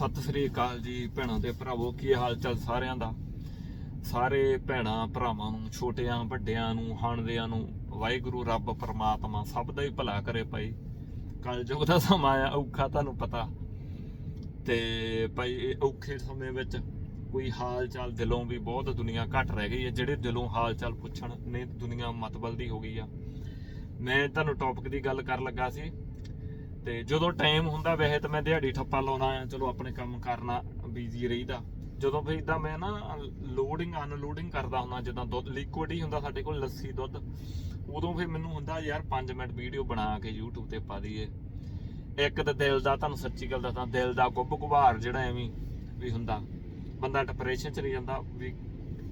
ਸਤਿ ਸ੍ਰੀ ਅਕਾਲ ਜੀ ਭੈਣਾਂ ਤੇ ਭਰਾਵੋ, ਕੀ ਹਾਲ ਚਾਲ ਸਾਰਿਆਂ ਦਾ? ਸਾਰੇ ਭੈਣਾਂ ਭਰਾਵਾਂ ਨੂੰ, ਛੋਟਿਆਂ ਵੱਡਿਆਂ ਨੂੰ, ਹਾਣਦਿਆਂ ਨੂੰ, ਵਾਹਿਗੁਰੂ ਰੱਬ ਪਰਮਾਤਮਾ ਸਭ ਦਾ ਹੀ ਭਲਾ ਕਰੇ ਭਾਈ। ਕਲਯੁਗ ਦਾ ਸਮਾਂ ਆ, ਔਖਾ ਤੁਹਾਨੂੰ ਪਤਾ। ਤੇ ਭਾਈ, ਇਹ ਔਖੇ ਸਮੇਂ ਵਿੱਚ ਕੋਈ ਹਾਲ ਚਾਲ ਦਿਲੋਂ ਵੀ ਬਹੁਤ ਦੁਨੀਆ ਘਟ ਰਹਿ ਗਈ ਹੈ। ਜਿਹੜੇ ਦਿਲੋਂ ਹਾਲ ਚਾਲ ਪੁੱਛਣ ਨੇ, ਦੁਨੀਆ ਮਤਬਲ ਦੀ ਹੋ ਗਈ ਆ। ਮੈਂ ਤੁਹਾਨੂੰ ਟੌਪਿਕ ਦੀ ਗੱਲ ਕਰਨ ਲੱਗਾ ਸੀ। ਤੇ ਜਦੋਂ ਟਾਈਮ ਹੁੰਦਾ ਵੈਸੇ ਤਾਂ ਮੈਂ ਦਿਹਾੜੀ ਠੱਪਾ ਲਾਉਣਾ ਆ, ਚਲੋ ਆਪਣੇ ਕੰਮ ਕਰਨਾ ਬੀਜ਼ੀ ਰਹੀਦਾ। ਜਦੋਂ ਫਿਰ ਇਦਾਂ ਮੈਂ ਨਾ ਲੋਡਿੰਗ ਅਨਲੋਡਿੰਗ ਕਰਦਾ ਹੁੰਦਾ, ਜਿੱਦਾਂ ਦੁੱਧ ਲਿਕੁਇਡ ਹੀ ਹੁੰਦਾ ਸਾਡੇ ਕੋਲ, ਲੱਸੀ, ਦੁੱਧ। ਉਦੋਂ ਫਿਰ ਮੈਨੂੰ ਹੁੰਦਾ ਯਾਰ 5 ਮਿੰਟ ਵੀਡੀਓ ਬਣਾ ਕੇ YouTube ਤੇ ਪਾ ਦਈਏ। ਇੱਕ ਤਾਂ ਦਿਲ ਦਾ, ਤੁਹਾਨੂੰ ਸੱਚੀ ਗੱਲ ਦੱਸਾਂ, ਦਿਲ ਦਾ ਗੁੱਬ ਗੁਬਾਰ ਜਿਹੜਾ ਐਵੇਂ ਵੀ ਹੁੰਦਾ, ਬੰਦਾ ਡਿਪਰੈਸ਼ਨ ਚ ਨਹੀਂ ਜਾਂਦਾ ਵੀ,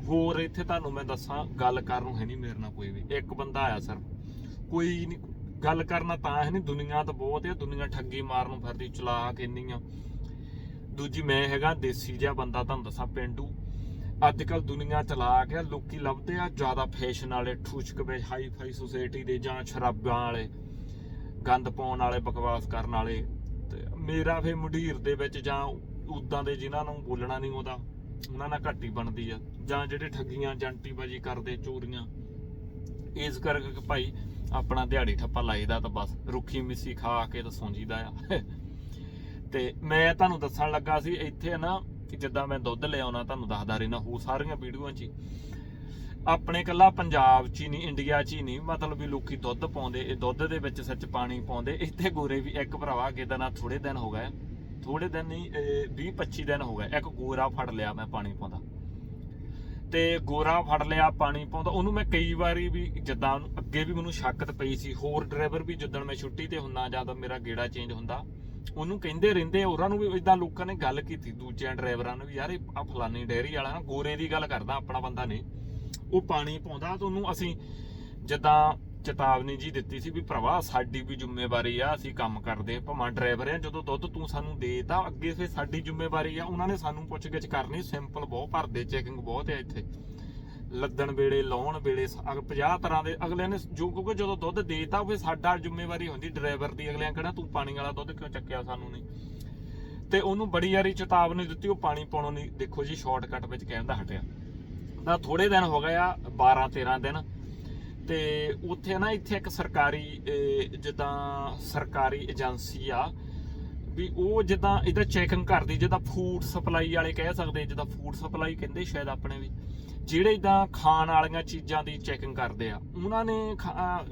ਹੋਰ ਇੱਥੇ ਤੁਹਾਨੂੰ ਮੈਂ ਦੱਸਾਂ, ਗੱਲ ਕਰਨ ਨੂੰ ਹੈ ਨਹੀਂ ਮੇਰੇ ਨਾਲ ਕੋਈ ਵੀ। ਇੱਕ ਬੰਦਾ ਆਇਆ ਸਰ ਕੋਈ ਨਹੀਂ ਗੱਲ ਕਰਨਾ ਤਾਂ ਹੈ ਨਹੀਂ ਦੁਨੀਆ ਤਾਂ ਬਹੁਤ ਹੈ ਦੁਨੀਆ ਠੱਗੀ ਮਾਰਨ ਨੂੰ ਫਿਰਦੀ, ਚਲਾਕ ਇੰਨੀ ਆ। ਦੂਜੀ ਮੈਂ ਹੈਗਾ ਦੇਸੀ ਜਿਹਾ ਬੰਦਾ ਤੁਹਾਨੂੰ ਦੱਸਾਂ ਪਿੰਡੂ। ਅੱਜ ਕੱਲ ਦੁਨੀਆ ਚਲਾ ਕੇ ਲੋਕੀ ਲੱਭਦੇ ਆ ਜ਼ਿਆਦਾ ਫੈਸ਼ਨ ਵਾਲੇ ਠੂਚਕ ਵੇ ਹਾਈ ਫਾਈ ਸੁਸਾਇਟੀ ਦੇ ਜਾਂ ਸ਼ਰਾਬਾਂ ਵਾਲੇ, ਗੰਦ ਪਾਉਣ ਵਾਲੇ, ਬਕਵਾਸ ਕਰਨ ਵਾਲੇ। ਤੇ ਮੇਰਾ ਫੇ ਮੁਢੀਰ ਦੇ ਵਿੱਚ ਜਾਂ ਉਦਾਂ ਦੇ ਜਿਨ੍ਹਾਂ ਨੂੰ ਬੋਲਣਾ ਨਹੀਂ ਉਹਦਾ ਉਹਨਾਂ ਨਾਲ ਘੱਟ ਬਣਦੀ ਆ। ਜਾਂ ਜਿਹੜੇ ਠੱਗੀਆਂ, ਜੰਟੀਬਾਜੀ ਕਰਦੇ, ਚੋਰੀਆਂ। ਇਸ ਕਰਕੇ ਕਿ ਭਾਈ ਆਪਣਾ ਦਿਹਾੜੀ ਠੱਪਾ ਲਾਈਦਾ ਤਾਂ ਬਸ, ਰੁੱਖੀ ਮਿੱਸੀ ਖਾ ਕੇ ਤਾਂ ਸੌਂ ਜੀਦਾ ਆ। ਤੇ ਮੈਂ ਤੁਹਾਨੂੰ ਦੱਸਣ ਲੱਗਾ ਸੀ, ਇੱਥੇ ਨਾ ਕਿ ਜਿੱਦਾਂ ਮੈਂ ਦੁੱਧ ਲਿਆਉਣਾ, ਤੁਹਾਨੂੰ ਦੱਸਦਾ ਰਹਿਣਾ ਹੋ ਸਾਰੀਆਂ ਵੀਡੀਓਆਂ 'ਚ ਆਪਣੇ ਕੱਲਾ ਪੰਜਾਬ 'ਚ ਹੀ ਨਹੀਂ, ਇੰਡੀਆ 'ਚ ਹੀ ਨਹੀਂ, ਮਤਲਬ ਵੀ ਲੋਕੀ ਦੁੱਧ ਪਾਉਂਦੇ, ਇਹ ਦੁੱਧ ਦੇ ਵਿੱਚ ਸੱਚ ਪਾਣੀ ਪਾਉਂਦੇ, ਇੱਥੇ ਗੋਰੇ ਵੀ ਇੱਕ ਭਰਾਵਾ ਕਿਦਾ ਨਾ ਥੋੜੇ ਦਿਨ ਹੋ ਗਏ ਥੋੜੇ ਦਿਨ ਨਹੀਂ 20 25 ਦਿਨ ਹੋ ਗਏ, ਇੱਕ ਗੋਰਾ ਫੜ ਲਿਆ ਮੈਂ ਪਾਣੀ ਪਾਉਂਦਾ। ਤੇ ਗੋਰਾ ਫੜ ਲਿਆ ਪਾਣੀ ਪਾਉਂਦਾ ਉਹਨੂੰ ਮੈਂ ਕਈ ਵਾਰੀ ਵੀ ਜਿੱਦਾਂ ਅੱਗੇ ਵੀ ਮੈਨੂੰ ਸ਼ੱਕ ਪਈ ਸੀ ਹੋਰ ਡਰਾਈਵਰ ਵੀ ਜਿੱਦਣ ਮੈਂ ਛੁੱਟੀ ਤੇ ਹੁੰਨਾ ਜਾਂ ਤਾਂ ਮੇਰਾ ਗੇੜਾ ਚੇਂਜ ਹੁੰਦਾ ਉਹਨੂੰ ਕਹਿੰਦੇ ਰਹਿੰਦੇ ਆ, ਉਹਨਾਂ ਨੂੰ ਵੀ ਇਦਾਂ ਲੋਕਾਂ ਨੇ ਗੱਲ ਕੀਤੀ ਦੂਜਿਆਂ ਡਰਾਈਵਰਾਂ ਨੂੰ ਵੀ ਯਾਰ ਇਹ ਆ ਫਲਾਨੀ ਡੈਰੀ ਵਾਲਾ ਨਾ ਗੋਰੇ ਦੀ ਗੱਲ ਕਰਦਾ ਆਪਣਾ ਬੰਦਾ ਨੇ ਉਹ ਪਾਣੀ ਪਾਉਂਦਾ ਤੇ ਉਹਨੂੰ ਅਸੀਂ ਜਿੱਦਾਂ ਚੇਤਾਵਨੀ ਜੀ ਦਿੱਤੀ ਸੀ ਵੀ ਭਰਾਵਾ ਸਾਡੀ ਵੀ ਜ਼ਿੰਮੇਵਾਰੀ ਆ, ਅਸੀਂ ਕੰਮ ਕਰਦੇ ਆ ਭਾਵੇਂ ਡਰਾਈਵਰ ਆ ਜਦੋਂ ਦੁੱਧ ਤੂੰ ਸਾਨੂੰ ਦੇਤਾ ਅੱਗੇ ਫੇਰ ਸਾਡੀ ਜ਼ਿੰਮੇਵਾਰੀ ਆ। ਉਹਨਾਂ ਨੇ ਸਾਨੂੰ ਪੁੱਛਗਿੱਛ ਕਰਨੀ ਸਿੰਪਲ ਬਹੁਤ ਭਰਦੇ ਚੈਕਿੰਗ ਬਹੁਤ ਆ ਇੱਥੇ। ਲੱਦਣ ਵੇਲੇ, ਲਾਉਣ ਵੇਲੇ 50 ਤਰ੍ਹਾਂ ਦੇ, ਅਗਲੇ ਨੇ ਜੋ, ਕਿਉਂਕਿ ਜਦੋਂ ਦੁੱਧ ਦੇਤਾ ਫੇਰ ਸਾਡਾ ਜ਼ਿੰਮੇਵਾਰੀ ਹੁੰਦੀ ਡਰਾਈਵਰ ਦੀ। ਅਗਲਿਆਂ ਕਹਿਣਾ, ਤੂੰ ਪਾਣੀ ਵਾਲਾ ਦੁੱਧ ਕਿਉਂ ਚੱਕਿਆ ਸਾਨੂੰ ਨਹੀਂ? ਤੇ ਉਹਨੂੰ ਬੜੀ ਯਾਰੀ ਚੇਤਾਵਨੀ ਦਿੱਤੀ, ਉਹ ਪਾਣੀ ਪਾਉਣੋਂ ਨਹੀਂ। ਦੇਖੋ ਜੀ ਸ਼ਾਰਟਕਟ ਵਿੱਚ ਕਹਿੰਦਾ ਹਟਿਆ। ਤਾਂ ਥੋੜੇ ਦਿਨ ਹੋ ਗਏ ਆ 12 13 ਦਿਨ। ਤੇ ਉੱਥੇ ਨਾ ਇੱਥੇ ਇੱਕ ਸਰਕਾਰੀ ਜਿੱਦਾਂ ਸਰਕਾਰੀ ਏਜੰਸੀ ਆ, ਵੀ ਉਹ ਜਿੱਦਾਂ ਇਹਦਾ ਚੈਕਿੰਗ ਕਰਦੀ, ਜਿੱਦਾਂ ਫੂਡ ਸਪਲਾਈ ਵਾਲੇ ਕਹਿ ਸਕਦੇ, ਜਿੱਦਾਂ ਫੂਡ ਸਪਲਾਈ ਕਹਿੰਦੇ ਸ਼ਾਇਦ ਆਪਣੇ ਵੀ, ਜਿਹੜੇ ਇਦਾਂ ਖਾਣ ਵਾਲੀਆਂ ਚੀਜ਼ਾਂ ਦੀ ਚੈਕਿੰਗ ਕਰਦੇ ਆ। ਉਹਨਾਂ ਨੇ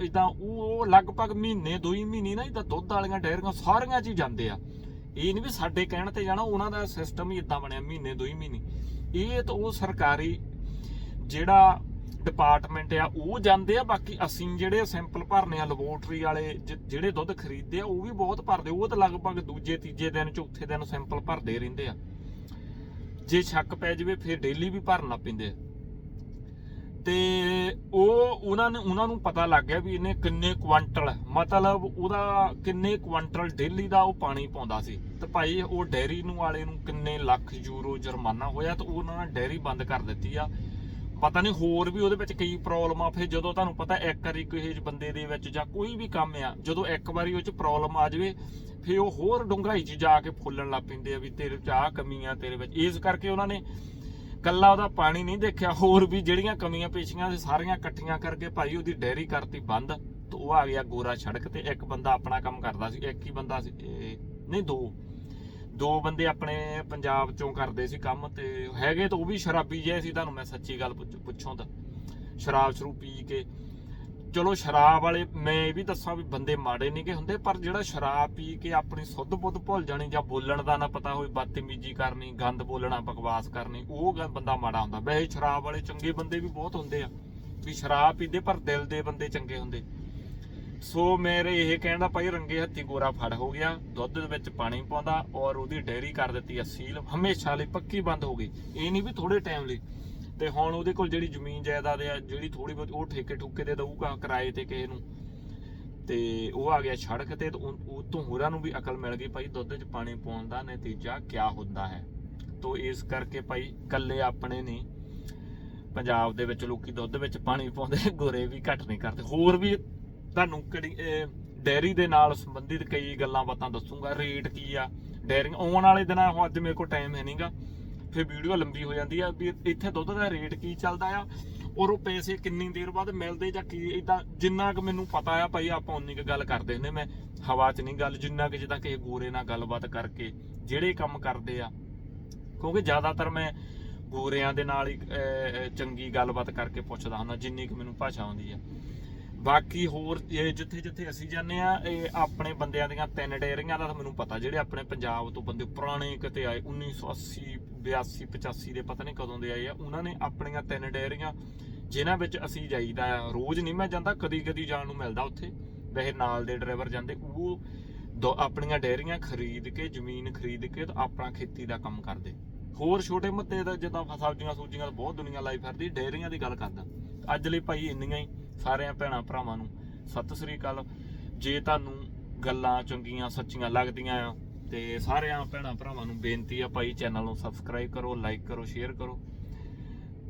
ਇਦਾਂ ਉਹ ਲਗਭਗ ਮਹੀਨੇ ਦੋ ਹੀ ਮਹੀਨੇ ਨਾ ਇਦਾਂ ਦੁੱਧ ਵਾਲੀਆਂ ਡੇਅਰੀਆਂ, ਸਾਰੀਆਂ ਚ ਹੀ ਜਾਂਦੇ ਆ। ਇਹ ਨਹੀਂ ਵੀ ਸਾਡੇ ਕਹਿਣ ਤੇ ਜਾਣਾ, ਉਹਨਾਂ ਦਾ ਸਿਸਟਮ ਹੀ ਇਦਾਂ ਬਣਿਆ, ਮਹੀਨੇ ਦੋ ਹੀ ਮਹੀਨੇ। ਇਹ ਤਾਂ ਉਹ ਸਰਕਾਰੀ ਜਿਹੜਾ ਡਿਪਾਰਟਮੈਂਟ ਆ, ਉਹ ਜਾਂਦੇ ਆ, ਬਾਕੀ ਅਸੀਂ ਜਿਹੜੇ ਸੈਂਪਲ ਭਰਨੇ ਆ ਲੈਬੋਰਟਰੀ ਵਾਲੇ ਜਿਹੜੇ ਦੁੱਧ ਖਰੀਦਦੇ ਆ, ਉਹ ਵੀ ਬਹੁਤ ਭਰਦੇ ਉਹ ਤਾਂ ਲਗਭਗ ਦੂਜੇ, ਤੀਜੇ ਦਿਨ, ਚੌਥੇ ਦਿਨ ਸੈਂਪਲ ਭਰਦੇ ਰਹਿੰਦੇ ਆ। ਜੇ ਸ਼ੱਕ ਪੈ ਜਾਵੇ, ਫਿਰ ਡੇਲੀ ਵੀ ਭਰਨਾ ਪੈਂਦੇ ਤੇ ਉਹ, ਉਹਨਾਂ ਨੇ, ਉਹਨਾਂ ਨੂੰ ਪਤਾ ਲੱਗ ਗਿਆ ਵੀ ਇਹਨੇ ਕਿੰਨੇ ਕੁਆਂਟਲ, ਮਤਲਬ ਉਹਦਾ ਕਿੰਨੇ ਕੁਆਂਟਲ ਡੇਲੀ ਦਾ ਉਹ ਪਾਣੀ ਪਾਉਂਦਾ ਸੀ। ਤੇ ਭਾਈ, ਉਹ ਡੈਰੀ ਨੂੰ, ਵਾਲੇ ਨੂੰ ਕਿੰਨੇ ਲੱਖ ਯੂਰੋ ਜੁਰਮਾਨਾ ਹੋਇਆ ਤੇ ਉਹਨਾਂ ਨੇ ਡੈਰੀ ਬੰਦ ਕਰ ਦਿੱਤੀ ਆ। ਪਤਾ ਨਹੀਂ ਹੋਰ ਵੀ ਉਹਦੇ ਵਿੱਚ ਕਈ ਪ੍ਰੋਬਲਮਾਂ ਫਿਰ ਜਦੋਂ ਤੁਹਾਨੂੰ ਪਤਾ ਇੱਕ ਵਾਰੀ ਕਿਸੇ ਬੰਦੇ ਦੇ ਵਿੱਚ ਜਾਂ ਕੋਈ ਵੀ ਕੰਮ ਆ, ਜਦੋਂ ਇੱਕ ਵਾਰੀ ਉਹ ਚ ਪ੍ਰੋਬਲਮ ਆ ਜਾਵੇ, ਫਿਰ ਉਹ ਹੋਰ ਡੂੰਘਾਈ 'ਚ ਜਾ ਕੇ ਫੁੱਲਣ ਲੱਗ ਪੈਂਦੇ ਆ ਵੀ ਤੇਰੇ 'ਚ ਆਹ ਕਮੀਆਂ ਤੇਰੇ ਵਿੱਚ। ਇਸ ਕਰਕੇ ਉਹਨਾਂ ਨੇ ਕੱਲਾ ਉਹਦਾ ਪਾਣੀ ਨਹੀਂ ਦੇਖਿਆ, ਹੋਰ ਵੀ ਜਿਹੜੀਆਂ ਕਮੀਆਂ ਪੇਸ਼ੀਆਂ ਸੀ, ਸਾਰੀਆਂ ਇਕੱਠੀਆਂ ਕਰਕੇ ਭਾਈ ਉਹਦੀ ਡੈਰੀ ਕਰਤੀ ਬੰਦ। ਤੇ ਉਹ ਆ ਗਿਆ ਗੋਰਾ ਸੜਕ ਤੇ, ਇੱਕ ਬੰਦਾ ਆਪਣਾ ਕੰਮ ਕਰਦਾ ਸੀ, ਇੱਕ ਹੀ ਬੰਦਾ ਸੀ ਨਹੀਂ, ਦੋ। ਦੋ ਬੰਦੇ ਆਪਣੇ ਪੰਜਾਬ ਚੋਂ ਕਰਦੇ ਸੀ ਕੰਮ ਤੇ ਹੈਗੇ ਤਾਂ ਉਹ ਵੀ ਸ਼ਰਾਬੀ ਜਿਹੇ ਸੀ, ਤੁਹਾਨੂੰ ਮੈਂ ਸੱਚੀ ਗੱਲ ਪੁੱਛੋਂ ਤਾਂ। ਸ਼ਰਾਬ ਸ਼ਰੂ ਪੀ ਕੇ। ਚਲੋ ਸ਼ਰਾਬ ਵਾਲੇ, ਮੈਂ ਇਹ ਵੀ ਦੱਸਾਂ ਵੀ ਬੰਦੇ ਮਾੜੇ ਨਹੀਂ ਕਿ ਹੁੰਦੇ, ਪਰ ਜਿਹੜਾ ਸ਼ਰਾਬ ਪੀ ਕੇ ਆਪਣੀ ਸੁੱਧ ਬੁੱਧ ਭੁੱਲ ਜਾਣੀ ਜਾਂ ਬੋਲਣ ਦਾ ਨਾ ਪਤਾ ਹੋਈ ਬਦਤਮੀਜੀ ਕਰਨੀ, ਗੰਦ ਬੋਲਣਾ, ਬਕਵਾਸ ਕਰਨੀ, ਉਹ ਬੰਦਾ ਮਾੜਾ ਹੁੰਦਾ। ਵੈਸੇ ਸ਼ਰਾਬ ਵਾਲੇ ਚੰਗੇ ਬੰਦੇ ਵੀ ਬਹੁਤ ਹੁੰਦੇ ਆ, ਵੀ ਸ਼ਰਾਬ ਪੀਂਦੇ ਪਰ ਦਿਲ ਦੇ ਬੰਦੇ ਚੰਗੇ ਹੁੰਦੇ। ਸੋ ਮੇਰੇ ਇਹ ਕਹਿਣ ਦਾ ਭਾਈ ਰੰਗੇ ਹੱਥੀ ਗੋਰਾ ਫੜ ਹੋ ਗਿਆ, ਦੁੱਧ ਦੇ ਵਿੱਚ ਪਾਣੀ ਪਾਉਂਦਾ ਔਰ ਉਹਦੀ ਡੈਰੀ ਕਰ ਦਿੱਤੀ ਅਸੀਲ ਹਮੇਸ਼ਾ ਲਈ ਪੱਕੀ ਬੰਦ ਹੋ ਗਈ। ਇਹ ਨਹੀਂ ਵੀ ਥੋੜੇ ਟਾਈਮ ਲਈ। ਤੇ ਹੁਣ ਉਹਦੇ ਕੋਲ ਜਿਹੜੀ ਜ਼ਮੀਨ ਜਾਇਦਾਦ ਆ, ਜਿਹੜੀ ਥੋੜੀ ਬਹੁਤ ਉਹ ਠੇਕੇ ਠੁਕੇ ਦੇ ਦਊਗਾ, ਕਿਰਾਏ ਤੇ ਕਿਸੇ ਨੂੰ। ਤੇ ਉਹ ਆ ਗਿਆ ਸੜਕ ਤੇ ਤੇ ਉਹ ਤੋਂ ਹੋਰਾਂ ਨੂੰ ਵੀ ਅਕਲ ਮਿਲ ਗਈ ਭਾਈ, ਦੁੱਧ 'ਚ ਪਾਣੀ ਪਾਉਣ ਦਾ ਨਤੀਜਾ ਕੀ ਹੁੰਦਾ ਹੈ? ਤੋ ਇਸ ਕਰਕੇ ਭਾਈ ਕੱਲੇ ਆਪਣੇ ਨਹੀਂ, ਪੰਜਾਬ ਦੇ ਵਿੱਚ ਲੋਕੀ ਦੁੱਧ ਵਿੱਚ ਪਾਣੀ ਪਾਉਂਦੇ, ਗੋਰੇ ਵੀ ਘੱਟ ਨਹੀਂ ਕਰਦੇ। ਹੋਰ ਵੀ ਤੁਹਾਨੂੰ ਕਿਹੜੀ ਡੈਰੀ ਦੇ ਨਾਲ ਸੰਬੰਧਿਤ ਕਈ ਗੱਲਾਂ ਬਾਤਾਂ ਦੱਸੂਗਾ ਰੇਟ ਕੀ ਆ ਡੈਰੀਆਂ ਆਉਣ ਵਾਲੇ ਦਿਨਾਂ ਅੱਜ ਮੇਰੇ ਕੋਲ ਟਾਈਮ ਹੈ ਨਹੀਂਗਾ ਫਿਰ ਵੀਡੀਓ ਲੰਬੀ ਹੋ ਜਾਂਦੀ ਆ ਵੀ ਇੱਥੇ ਦੁੱਧ ਦਾ ਰੇਟ ਕੀ ਚੱਲਦਾ ਆ ਔਰ ਉਹ ਪੈਸੇ ਕਿੰਨੀ ਦੇਰ ਬਾਅਦ ਮਿਲਦੇ ਜਾਂ ਕੀ ਇਦਾਂ ਜਿੰਨਾ ਕੁ ਮੈਨੂੰ ਪਤਾ ਆ ਭਾਈ ਆਪਾਂ ਉਨੀ ਕੁ ਗੱਲ ਕਰਦੇ ਹੁੰਦੇ ਮੈਂ ਹਵਾ 'ਚ ਨਹੀਂ ਗੱਲ ਜਿੰਨਾ ਕਿ ਜਿੱਦਾਂ ਕਿਸੇ ਗੋਰੇ ਨਾਲ ਗੱਲਬਾਤ ਕਰਕੇ ਜਿਹੜੇ ਕੰਮ ਕਰਦੇ ਆ ਕਿਉਂਕਿ ਜ਼ਿਆਦਾਤਰ ਮੈਂ ਗੋਰਿਆਂ ਦੇ ਨਾਲ ਹੀ ਅਹ, ਅਹ, ਚੰਗੀ ਗੱਲਬਾਤ ਕਰਕੇ ਪੁੱਛਦਾ ਹੁੰਦਾ ਜਿੰਨੀ ਕੁ ਮੈਨੂੰ ਭਾਸ਼ਾ ਆਉਂਦੀ ਆ। ਬਾਕੀ ਹੋਰ, ਇਹ ਜਿੱਥੇ ਜਿੱਥੇ ਅਸੀਂ ਜਾਂਦੇ ਆ ਇਹ ਆਪਣੇ ਬੰਦਿਆਂ ਦੀਆਂ ਤਿੰਨ ਡੇਅਰੀਆਂ ਦਾ ਮੈਨੂੰ ਪਤਾ, ਜਿਹੜੇ ਆਪਣੇ ਪੰਜਾਬ ਤੋਂ ਬੰਦੇ ਪੁਰਾਣੇ ਕਿਤੇ ਆਏ 1980 82 85 ਦੇ ਪਤਾ ਨਹੀਂ ਕਦੋਂ ਦੇ ਆਏ ਆ, ਉਹਨਾਂ ਨੇ ਆਪਣੀਆਂ ਤਿੰਨ ਡੇਅਰੀਆਂ, ਜਿਨ੍ਹਾਂ ਵਿੱਚ ਅਸੀਂ ਜਾਈਦਾ ਆ। ਰੋਜ਼ ਨਹੀਂ ਮੈਂ ਜਾਂਦਾ ਕਦੀ ਕਦੀ ਜਾਣ ਨੂੰ ਮਿਲਦਾ ਉੱਥੇ। ਵੈਸੇ ਨਾਲ ਦੇ ਡਰਾਈਵਰ ਜਾਂਦੇ, ਉਹ ਆਪਣੀਆਂ ਡੇਅਰੀਆਂ ਖਰੀਦ ਕੇ, ਜ਼ਮੀਨ ਖਰੀਦ ਕੇ ਤੇ ਆਪਣਾ ਖੇਤੀ ਦਾ ਕੰਮ ਕਰਦੇ। ਹੋਰ ਛੋਟੇ ਮੱਤੇ ਦਾ ਜਿੱਦਾਂ ਸਬਜ਼ੀਆਂ ਸੂਜੀਆਂ ਬਹੁਤ ਦੁਨੀਆ ਲਾਈ ਫਿਰਦੀ, ਡੇਅਰੀਆਂ ਦੀ ਗੱਲ ਕਰਦਾ। ਅੱਜ ਲਈ ਭਾਈ ਇੰਨੀਆਂ ਹੀ। ਸਾਰਿਆਂ ਭੈਣਾਂ ਭਰਾਵਾਂ ਨੂੰ ਸਤਿ ਸ੍ਰੀ ਅਕਾਲ। ਜੇ ਤੁਹਾਨੂੰ ਗੱਲਾਂ ਚੰਗੀਆਂ, ਸੱਚੀਆਂ ਲੱਗਦੀਆਂ ਆ, ਤੇ ਸਾਰਿਆਂ ਭੈਣਾਂ ਭਰਾਵਾਂ ਨੂੰ ਬੇਨਤੀ ਆ ਭਾਈ ਚੈਨਲ ਨੂੰ ਸਬਸਕ੍ਰਾਈਬ ਕਰੋ ਲਾਈਕ ਕਰੋ ਸ਼ੇਅਰ ਕਰੋ।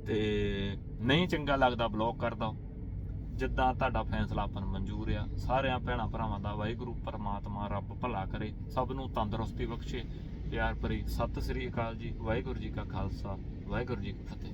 ਤੇ ਨਹੀਂ ਚੰਗਾ ਲੱਗਦਾ ਬਲੌਕ ਕਰ ਦਿਓ। ਜਿੱਦਾਂ ਤੁਹਾਡਾ ਫੈਸਲਾ ਆਪਾਂ ਨੂੰ ਮਨਜ਼ੂਰ ਆ। ਸਾਰਿਆਂ ਭੈਣਾਂ ਭਰਾਵਾਂ ਦਾ ਵਾਹਿਗੁਰੂ, ਪਰਮਾਤਮਾ ਰੱਬ ਭਲਾ ਕਰੇ। ਸਭ ਨੂੰ ਤੰਦਰੁਸਤੀ ਬਖਸ਼ੇ। ਪਿਆਰ ਭਰੀ ਸਤਿ ਸ੍ਰੀ ਅਕਾਲ ਜੀ, ਵਾਹਿਗੁਰੂ ਜੀ ਕਾ ਖਾਲਸਾ, ਵਾਹਿਗੁਰੂ ਜੀ ਕੀ ਫਤਿਹ।